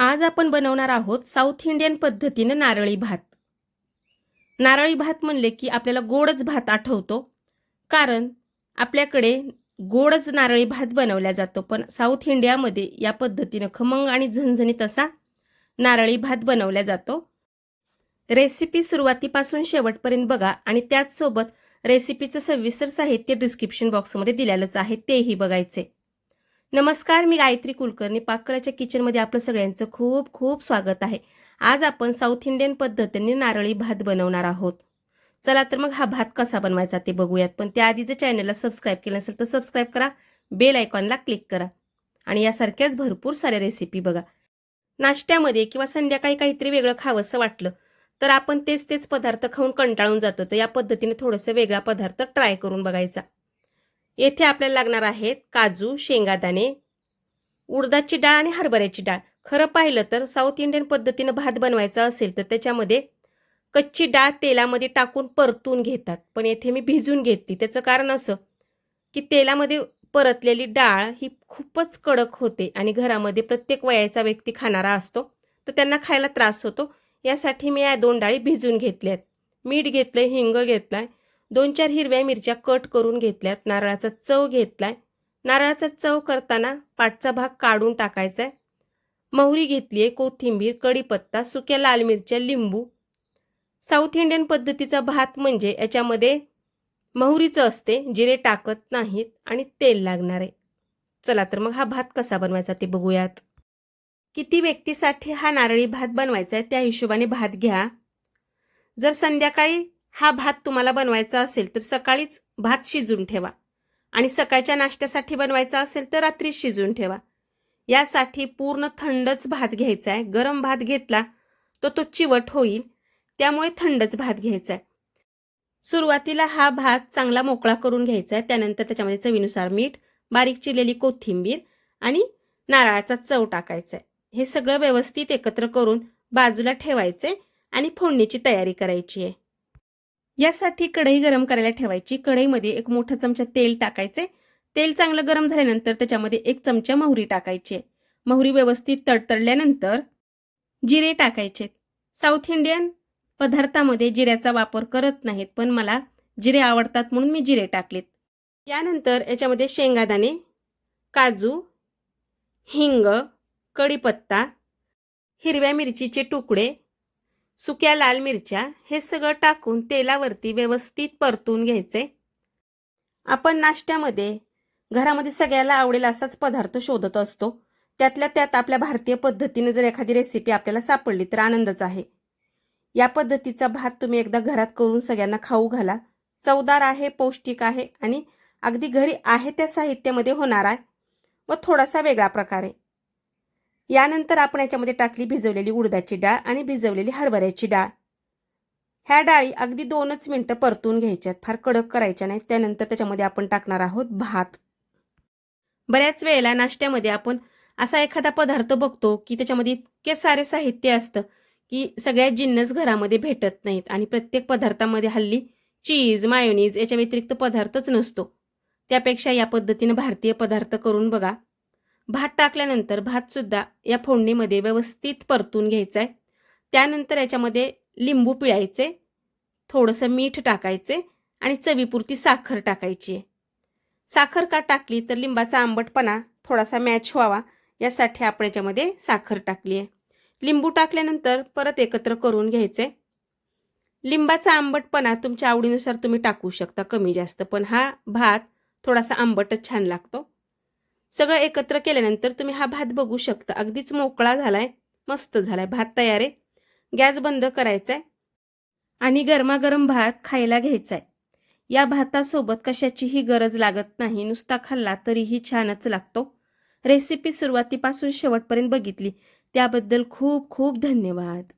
आज आपण बनवणार आहोत साऊथ इंडियन पद्धतीनं नारळी भात. नारळी भात म्हणले की आपल्याला गोडच भात आठवतो कारण आपल्याकडे गोडच नारळी भात बनवला जातो पण साऊथ इंडियामध्ये या पद्धतीनं खमंग आणि झणझणीत असा नारळी भात बनवला जातो. रेसिपी सुरुवातीपासून शेवटपर्यंत बघा आणि त्याचसोबत रेसिपीचं सविस्तर साहित्य डिस्क्रिप्शन बॉक्समध्ये दिलेलंच आहे तेही बघायचे. नमस्कार मी गायत्री कुलकर्णी. पाकराच्या किचनमध्ये आपलं सगळ्यांचं खूप खूप स्वागत आहे. आज आपण साऊथ इंडियन पद्धतीने नारळी भात बनवणार आहोत. चला तर मग हा भात कसा बनवायचा ते बघूयात. पण त्याआधी जर चॅनलला सबस्क्राईब केलं नसेल तर सबस्क्राईब करा. बेल आयकॉनला क्लिक करा. आणि यासारख्याच भरपूर साऱ्या रेसिपी बघा. नाश्त्यामध्ये किंवा संध्याकाळी काहीतरी वेगळं खावंसं वाटलं तर आपण तेच तेच पदार्थ खाऊन कंटाळून जातो. तर या पद्धतीने थोडंसं वेगळा पदार्थ ट्राय करून बघायचा. येथे आपल्याला लागणार आहेत काजू शेंगादाणे उडदाची डाळ आणि हरभऱ्याची डाळ. खरं पाहिलं तर साऊथ इंडियन पद्धतीनं भात बनवायचा असेल तर त्याच्यामध्ये कच्ची डाळ तेलामध्ये टाकून परतून घेतात. पण येथे मी भिजून घेतली. त्याचं कारण असं की तेलामध्ये परतलेली डाळ ही खूपच कडक होते आणि घरामध्ये प्रत्येक वयाचा व्यक्ती खाणारा असतो तर त्यांना खायला त्रास होतो. यासाठी मी या दोन डाळी भिजून घेतल्यात. मीठ घेतलं हिंग घेतलाय दोन चार हिरव्या मिरच्या कट करून घेतल्यात. नारळाचा चव घेतलाय. नारळाचा चव करताना पाठचा भाग काढून टाकायचा आहे मोहरी घेतली आहे कोथिंबीर कढीपत्ता सुक्या लाल मिरच्या लिंबू. साऊथ इंडियन पद्धतीचा भात म्हणजे याच्यामध्ये मोहरीचं असते जिरे टाकत नाहीत आणि तेल लागणार. आहे चला तर मग हा भात कसा बनवायचा ते बघूयात. किती व्यक्तीसाठी हा नारळी भात बनवायचा आहे त्या हिशोबाने भात घ्या. जर संध्याकाळी हा भात तुम्हाला बनवायचा असेल तर सकाळीच भात शिजून ठेवा. आणि सकाळच्या नाश्त्यासाठी बनवायचा असेल तर रात्री शिजून ठेवा. यासाठी पूर्ण थंडच भात घ्यायचा आहे गरम भात घेतला तर तो चिवट होईल. त्यामुळे थंडच भात घ्यायचा आहे सुरुवातीला हा भात चांगला मोकळा करून घ्यायचा आहे त्यानंतर त्याच्यामध्ये चवीनुसार मीठ बारीक चिरलेली कोथिंबीर आणि नारळाचा चव टाकायचा आहे हे सगळं व्यवस्थित एकत्र करून बाजूला ठेवायचे आणि फोडणीची तयारी करायची आहे. यासाठी कढई गरम करायला ठेवायची. कढईमध्ये एक मोठा चमचा तेल टाकायचे. तेल चांगलं गरम झाल्यानंतर त्याच्यामध्ये एक चमचा मोहरी टाकायची. मोहरी व्यवस्थित तडतडल्यानंतर जिरे टाकायचे. साऊथ इंडियन पदार्थामध्ये जिऱ्याचा वापर करत नाहीत पण मला जिरे आवडतात म्हणून मी जिरे टाकलेत. यानंतर याच्यामध्ये शेंगादाणे काजू हिंग कढीपत्ता हिरव्या मिरचीचे तुकडे सुक्या लाल मिरच्या हे सगळं टाकून तेलावरती व्यवस्थित परतून घ्यायचे. आपण नाश्त्यामध्ये घरामध्ये सगळ्याला आवडेल असाच पदार्थ शोधत असतो. त्यातल्या त्यात आपल्या भारतीय पद्धतीने जर एखादी रेसिपी आपल्याला सापडली तर आनंदच आहे. या पद्धतीचा भात तुम्ही एकदा घरात करून सगळ्यांना खाऊ घाला. चवदार आहे पौष्टिक आहे आणि अगदी घरी आहे त्या साहित्यामध्ये होणार आहे. व थोडासा वेगळा प्रकारे. यानंतर आपण याच्यामध्ये टाकली भिजवलेली उडदाची डाळ आणि भिजवलेली हरभऱ्याची डाळ. ह्या डाळी अगदी दोनच मिनटं परतून घ्यायच्यात. फार कडक करायच्या नाहीत. त्यानंतर त्याच्यामध्ये आपण टाकणार आहोत भात. बऱ्याच वेळेला नाश्त्यामध्ये आपण असा एखादा पदार्थ बघतो की त्याच्यामध्ये इतके सारे साहित्य असतं की सगळ्या जिन्नस घरामध्ये भेटत नाहीत आणि प्रत्येक पदार्थामध्ये हल्ली चीज मायोनीज याच्या व्यतिरिक्त पदार्थच नसतो. त्यापेक्षा या पद्धतीनं भारतीय पदार्थ करून बघा. भात टाकल्यानंतर भातसुद्धा या फोडणीमध्ये व्यवस्थित परतून घ्यायचा आहे त्यानंतर याच्यामध्ये लिंबू पिळायचे थोडंसं मीठ टाकायचे आणि चवीपुरती साखर टाकायची आहे. साखर का टाकली तर लिंबाचा आंबटपणा थोडासा मॅच व्हावा यासाठी आपण याच्यामध्ये साखर टाकली आहे. लिंबू टाकल्यानंतर परत एकत्र करून घ्यायचे. लिंबाचा आंबटपणा तुमच्या आवडीनुसार तुम्ही टाकू शकता कमी जास्त पण हा भात थोडासा आंबटच छान लागतो. सगळं एकत्र केल्यानंतर तुम्ही हा भात बघू शकता. अगदीच मोकळा झालाय मस्त झालाय. भात तयार आहे. गॅस बंद करायचा आहे आणि गरमागरम भात खायला घ्यायचा आहे या भातासोबत कशाचीही गरज लागत नाही. नुसता खाल्ला तरीही छानच लागतो. रेसिपी सुरुवातीपासून शेवटपर्यंत बघितली. त्याबद्दल खूप खूप धन्यवाद.